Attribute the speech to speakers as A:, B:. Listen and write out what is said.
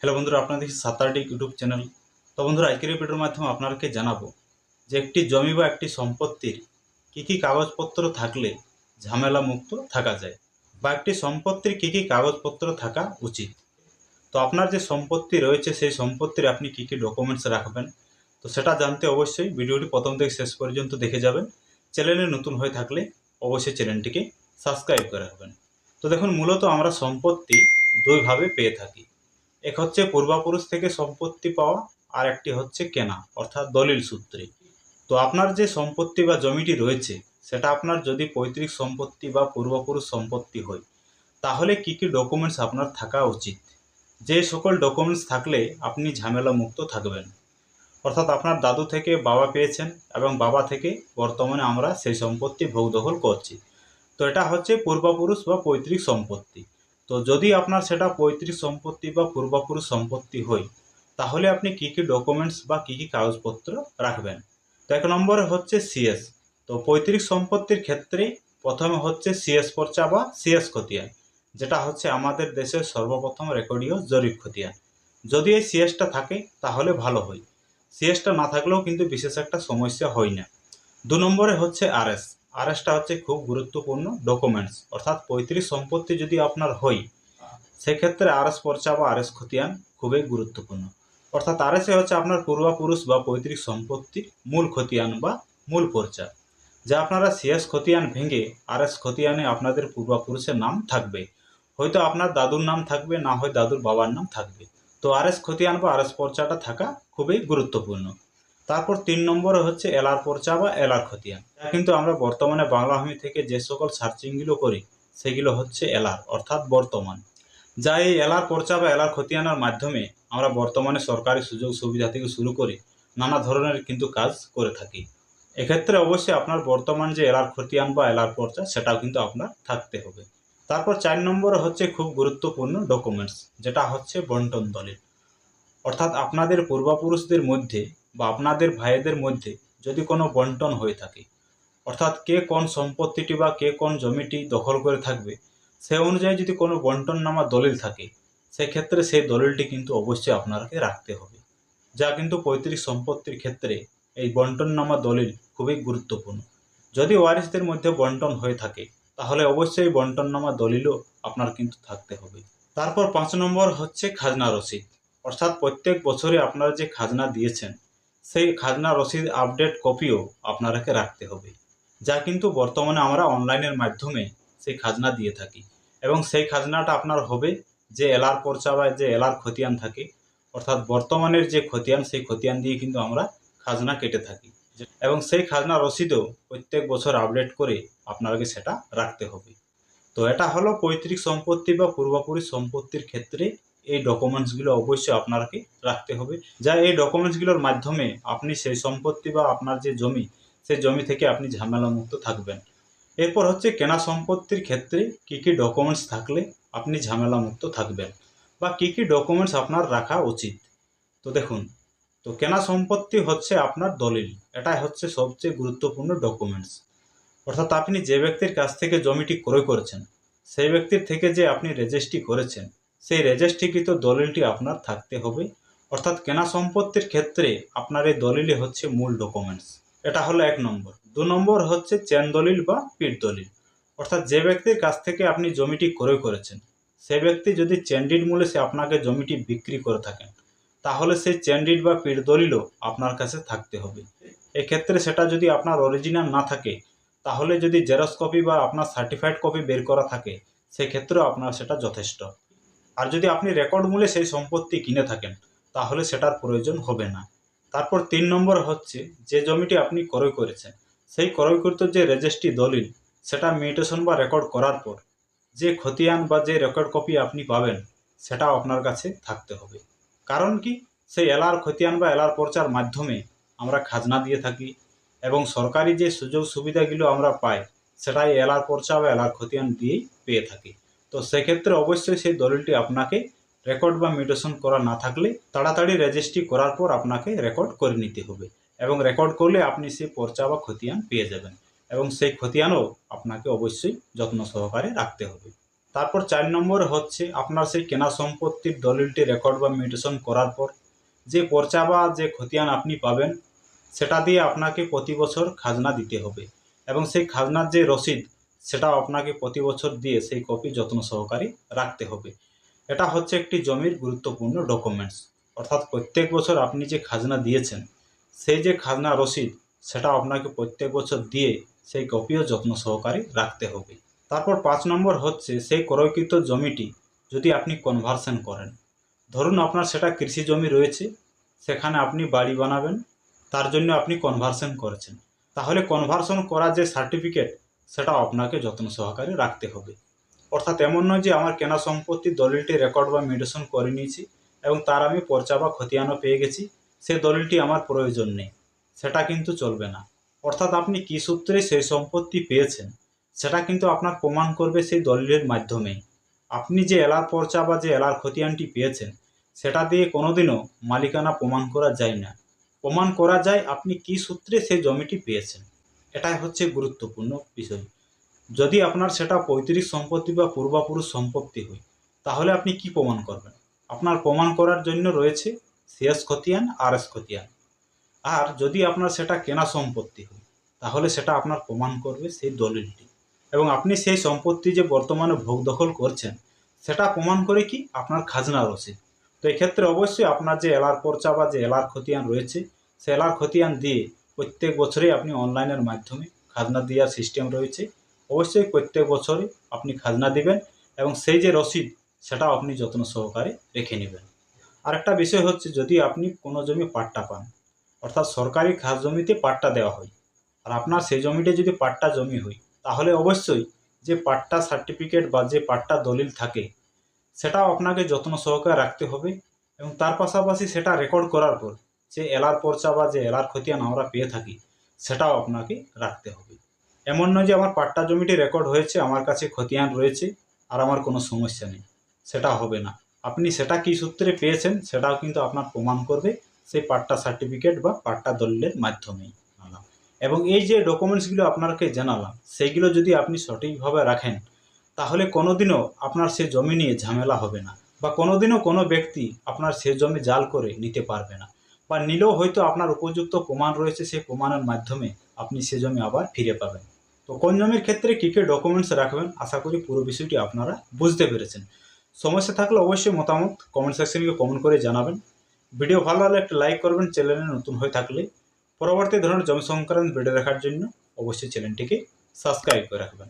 A: Hello বন্ধুরা আপনারা দেখছি সাতারডি ইউটিউব চ্যানেল। তো বন্ধুরা, আজকের এই ভিডিওর মাধ্যমে আপনাদেরকে জানাব যে একটি জমি বা একটি সম্পত্তির কী কী কাগজপত্র থাকলে ঝামেলা মুক্ত থাকা যায় বা একটি সম্পত্তির কী কী কাগজপত্র থাকা উচিত। তো আপনার যে সম্পত্তি রয়েছে, সেই সম্পত্তির আপনি কী কী ডকুমেন্টস রাখবেন, তো সেটা জানতে অবশ্যই ভিডিওটি প্রথম থেকে শেষ পর্যন্ত দেখে যাবেন। চ্যানেলে নতুন হয়ে থাকলে অবশ্যই চ্যানেলটিকে সাবস্ক্রাইব করে রাখবেন। তো দেখুন, মূলত আমরা সম্পত্তি দুইভাবে পেয়ে থাকি। এক হচ্ছে পূর্বাপুরুষ থেকে সম্পত্তি পাওয়া, আর একটি হচ্ছে কেনা, অর্থাৎ দলিল সূত্রে। তো আপনার যে সম্পত্তি বা জমিটি রয়েছে, সেটা আপনার যদি পৈতৃক সম্পত্তি বা পূর্বপুরুষ সম্পত্তি হয়, তাহলে কি কি ডকুমেন্টস আপনার থাকা উচিত? যে সকল ডকুমেন্টস থাকলে আপনি ঝামেলা মুক্ত থাকবেন। অর্থাৎ আপনার দাদু থেকে বাবা পেয়েছেন, এবং বাবা থেকে বর্তমানে আমরা সেই সম্পত্তি ভোগ দখল করছি। তো এটা হচ্ছে পূর্বপুরুষ বা পৈতৃক সম্পত্তি। তো যদি আপনার সেটা পৈতৃক সম্পত্তি বা পূর্বপুরুষ সম্পত্তি হয়, তাহলে আপনি কী কী ডকুমেন্টস বা কী কী কাগজপত্র রাখবেন? তো এক নম্বরে হচ্ছে সিএস তো পৈতৃক সম্পত্তির ক্ষেত্রে প্রথমে হচ্ছে সিএস পর্চা বা সিএস খতিয়ান, যেটা হচ্ছে আমাদের দেশের সর্বপ্রথম রেকর্ডীয় জরিপ খতিয়ান। যদি এই সিএসটা থাকে, তাহলে ভালো হয়। সিএসটা না থাকলেও কিন্তু বিশেষ একটা সমস্যা হয় না। দু নম্বরে হচ্ছে আরএস আরএসটা হচ্ছে খুব গুরুত্বপূর্ণ ডকুমেন্টস অর্থাৎ পৈতৃক সম্পত্তি যদি আপনার হয়, সেক্ষেত্রে আরএস পর্চা বা আরএস খতিয়ান খুবই গুরুত্বপূর্ণ। অর্থাৎ আরএসে হচ্ছে আপনার পূর্বাপুরুষ বা পৈতৃক সম্পত্তির মূল খতিয়ান বা মূল পর্চা, যা আপনারা সিএস খতিয়ান ভেঙে আরএস খতিয়ানে আপনাদের পূর্বাপুরুষের নাম থাকবে। হয়তো আপনার দাদুর নাম থাকবে, না হয় দাদুর বাবার নাম থাকবে। তো আরএস খতিয়ান বা আরএস পর্চাটা থাকা খুবই গুরুত্বপূর্ণ। তারপর তিন নম্বরে হচ্ছে এলার পর্চা বা এলার খতিয়ান কিন্তু আমরা বর্তমানে বাংলা ভূমি থেকে যে সকল সার্চিংগুলো করি, সেগুলো হচ্ছে এলার, অর্থাৎ বর্তমান। যা এই এলার পর্চা বা এলার খতিয়ানের মাধ্যমে আমরা বর্তমানে সরকারি সুযোগ সুবিধা থেকে শুরু করে নানা ধরনের কিন্তু কাজ করে থাকি। এক্ষেত্রে অবশ্যই আপনার বর্তমান যে এলার খতিয়ান বা এলার পর্চা, সেটাও কিন্তু আপনার থাকতে হবে। তারপর চার নম্বরে হচ্ছে খুব গুরুত্বপূর্ণ ডকুমেন্টস যেটা হচ্ছে বন্টন দলিল। অর্থাৎ আপনাদের পূর্বপুরুষদের মধ্যে বা আপনাদের ভাইদের মধ্যে যদি কোনো বন্টন হয়ে থাকে, অর্থাৎ কে কোন সম্পত্তিটি বা কে কোন জমিটি দখল করে থাকবে, সে অনুযায়ী যদি কোনো বন্টন নামা দলিল থাকে, সেক্ষেত্রে সেই দলিলটি কিন্তু অবশ্যই আপনাকে রাখতে হবে। যা কিন্তু পৈতৃক সম্পত্তির ক্ষেত্রে এই বন্টন নামা দলিল খুবই গুরুত্বপূর্ণ। যদি ওয়ারিসদের মধ্যে বন্টন হয়ে থাকে, তাহলে অবশ্যই বন্টন নামা দলিলও আপনার কিন্তু থাকতে হবে। তারপর পাঁচ নম্বর হচ্ছে খাজনা রসিদ। অর্থাৎ প্রত্যেক বছরে আপনারা যে খাজনা দিয়েছেন সেই খাজনা রসিদ আপডেট কপিও আপনারাকে রাখতে হবে, যা কিন্তু বর্তমানে আমরা অনলাইনের মাধ্যমে সেই খাজনা দিয়ে থাকি। এবং সেই খাজনাটা আপনার হবে যে এলার পর্চা বা যে এলার খতিয়ান থাকে, অর্থাৎ বর্তমানের যে খতিয়ান, সেই খতিয়ান দিয়ে কিন্তু আমরা খাজনা কেটে থাকি। এবং সেই খাজনা রসিদও প্রত্যেক বছর আপডেট করে আপনাকে সেটা রাখতে হবে। তো এটা হলো পৈতৃক সম্পত্তি বা পূর্বপুরুষ সম্পত্তির ক্ষেত্রে এই ডকুমেন্টসগুলো অবশ্যই আপনাকে রাখতে হবে। যা এই ডকুমেন্টসগুলোর মাধ্যমে আপনি সেই সম্পত্তি বা আপনার যে জমি, সেই জমি থেকে আপনি ঝামেলা মুক্ত থাকবেন। এরপর হচ্ছে কেনা সম্পত্তির ক্ষেত্রে কী কী ডকুমেন্টস থাকলে আপনি ঝামেলা মুক্ত থাকবেন বা কী কী ডকুমেন্টস আপনার রাখা উচিত। তো দেখুন, তো কেনা সম্পত্তি হচ্ছে আপনার দলিল। এটাই হচ্ছে সবচেয়ে গুরুত্বপূর্ণ ডকুমেন্টস অর্থাৎ আপনি যে ব্যক্তির কাছ থেকে জমিটি ক্রয় করেছেন, সেই ব্যক্তির থেকে যে আপনি রেজিস্ট্রি করেছেন, সেই রেজিস্ট্রিকৃত দলিলটি আপনার থাকতে হবে। অর্থাৎ কেনা সম্পত্তির ক্ষেত্রে আপনার এই দলিলই হচ্ছে মূল ডকুমেন্টস এটা হলো এক নম্বর। দু নম্বর হচ্ছে চেন দলিল বা পিঠ দলিল। অর্থাৎ যে ব্যক্তির কাছ থেকে আপনি জমিটি ক্রয় করেছেন, সে ব্যক্তি যদি চেন্ডিড মূল্যে সে আপনাকে জমিটি বিক্রি করে থাকেন, তাহলে সেই চেন্ডিড বা পিঠ দলিলও আপনার কাছে থাকতে হবে। এক্ষেত্রে সেটা যদি আপনার অরিজিনাল না থাকে, তাহলে যদি জেরক্স কপি বা আপনার সার্টিফাইড কপি বের করা থাকে, সেক্ষেত্রেও আপনার সেটা যথেষ্ট। আর যদি আপনি রেকর্ড মূল্যে সেই সম্পত্তি কিনে থাকেন তাহলে সেটার প্রয়োজন হবে না। তারপর তিন নম্বর হচ্ছে, যে জমিটি আপনি ক্রয় করেছেন, সেই ক্রয়কৃত যে রেজিস্ট্রি দলিল, সেটা মিউটেশন বা রেকর্ড করার পর, যে খতিয়ান বা যে রেকর্ড কপি আপনি পাবেন, সেটাও আপনার কাছে থাকতে হবে। কারণ কি? সেই এলার খতিয়ান বা এলার পর্চার মাধ্যমে আমরা খাজনা দিয়ে থাকি এবং সরকারি যে সুযোগ সুবিধাগুলো আমরা পাই, সেটাই এলার পর্চা বা এলার খতিয়ান দিয়েই পেয়ে থাকি। তো সেক্ষেত্রে অবশ্যই সেই দলিলটি আপনাকে রেকর্ড বা মিউটেশন করা না থাকলে তাড়াতাড়ি রেজিস্ট্রি করার পর আপনাকে রেকর্ড করে নিতে হবে এবং রেকর্ড করলে আপনি সেই পর্চা বা খতিয়ান পেয়ে যাবেন এবং সেই খতিয়ানও আপনাকে অবশ্যই যত্ন সহকারে রাখতে হবে। তারপর চার নম্বর হচ্ছে আপনার সেই কেনা সম্পত্তির দলিলটি রেকর্ড বা মিউটেশন করার পর যে পর্চা বা যে খতিয়ান আপনি পাবেন, সেটা দিয়ে আপনাকে প্রতি বছর খাজনা দিতে হবে এবং সেই খাজনার যে রসিদ, সেটাও আপনাকে প্রতি বছর দিয়ে সেই কপি যত্ন সহকারে রাখতে হবে। এটা হচ্ছে একটি জমির গুরুত্বপূর্ণ ডকুমেন্টস অর্থাৎ প্রত্যেক বছর আপনি যে খাজনা দিয়েছেন, সেই যে খাজনা রসিদ, সেটা আপনাকে প্রত্যেক বছর দিয়ে সেই কপিও যত্ন সহকারে রাখতে হবে। তারপর পাঁচ নম্বর হচ্ছে, সেই ক্রয়কৃত জমিটি যদি আপনি কনভার্সন করেন। ধরুন আপনার সেটা কৃষি জমি রয়েছে, সেখানে আপনি বাড়ি বানাবেন, তার জন্য আপনি কনভার্সন করেছেন। তাহলে কনভার্সন করার যে সার্টিফিকেট সেটা আপনাকে যত্ন সহকারে রাখতে হবে। অর্থাৎ এমন নয় যে আমার কেনা সম্পত্তির দলিলটি রেকর্ড বা মেডিসন করে নিয়েছি এবং তার আমি পর্চা বা খতিয়ানও পেয়ে গেছি, সে দলিলটি আমার প্রয়োজন নেই। সেটা কিন্তু চলবে না। অর্থাৎ আপনি কী সূত্রে সেই সম্পত্তি পেয়েছেন, সেটা কিন্তু আপনার প্রমাণ করবে সেই দলিলের মাধ্যমেই আপনি যে এলার পর্চা বা যে এলার খতিয়ানটি পেয়েছেন, সেটা দিয়ে কোনোদিনও মালিকানা প্রমাণ করা যায় না। প্রমাণ করা যায় আপনি কী সূত্রে সেই জমিটি পেয়েছেন। এটাই হচ্ছে গুরুত্বপূর্ণ বিষয়। যদি আপনার সেটা পৈতৃক সম্পত্তি বা পূর্বাপুরুষ সম্পত্তি হয়, তাহলে আপনি কি প্রমাণ করবেন? আপনার প্রমাণ করার জন্য রয়েছে সিএস খতিয়ান, আর এস খতিয়ান। আর যদি আপনার সেটা কেনা সম্পত্তি হয়, তাহলে সেটা আপনার প্রমাণ করবে সেই দলিলটি। এবং আপনি সেই সম্পত্তি যে বর্তমানে ভোগ দখল করছেন, সেটা প্রমাণ করে কি আপনার খাজনা রসিদ তো এক্ষেত্রে অবশ্যই আপনার যে এলার পর্চা বা যে এলার খতিয়ান রয়েছে, সে এলার খতিয়ান দিয়ে প্রত্যেক বছরেই আপনি অনলাইনের মাধ্যমে খাজনা দেওয়ার সিস্টেম রয়েছে। অবশ্যই প্রত্যেক বছরই আপনি খাজনা দিবেন এবং সেই যে রসিদ, সেটাও আপনি যত্ন সহকারে রেখে নেবেন। আরেকটা বিষয় হচ্ছে যদি আপনি কোনো জমি পাট্টা পান, অর্থাৎ সরকারি খাস জমিতে পাট্টা দেওয়া হয়, আর আপনার সেই জমিটা যদি পাট্টা জমি হয়, তাহলে অবশ্যই যে পাট্টা সার্টিফিকেট বা যে পাট্টা দলিল থাকে, সেটাও আপনাকে যত্ন সহকারে রাখতে হবে এবং তার পাশাপাশি সেটা রেকর্ড করার পর, যে এলার পর্চা বা যে এলার খতিয়ান আমরা পেয়ে থাকি, সেটাও আপনাকে রাখতে হবে। এমন নয় যে আমার পাট্টা জমিটি রেকর্ড হয়েছে, আমার কাছে খতিয়ান রয়েছে, আর আমার কোনো সমস্যা নেই। সেটা হবে না। আপনি সেটা কী সূত্রে পেয়েছেন, সেটাও কিন্তু আপনার প্রমাণ করবে সেই পাট্টা সার্টিফিকেট বা পাট্টা দলিলের মাধ্যমেই। এবং এই যে ডকুমেন্টসগুলো আপনাকে জানালাম সেইগুলো যদি আপনি সঠিকভাবে রাখেন, তাহলে কোনোদিনও আপনার সে জমি নিয়ে ঝামেলা হবে না, বা কোনোদিনও কোনো ব্যক্তি আপনার সে জমি জাল করে নিতে পারবে না, বা নিলেও হয়তো আপনার উপযুক্ত প্রমাণ রয়েছে, সেই প্রমাণের মাধ্যমে আপনি সে জমি আবার ফিরে পাবেন। তো কোন জমির ক্ষেত্রে কী কী ডকুমেন্টস রাখবেন? আশা করি পুরো বিষয়টি আপনারা বুঝতে পেরেছেন। সমস্যা থাকলে অবশ্যই মতামত কমেন্ট সেকশনে কমেন্ট করে জানাবেন। ভিডিও ভালো লাগলে একটা লাইক করবেন চ্যানেলে নতুন হয়ে থাকলে। পরবর্তী ধরনের জমি সংক্রান্ত ভিডিও দেখার জন্য অবশ্যই চ্যানেলটিকে সাবস্ক্রাইব করে রাখবেন।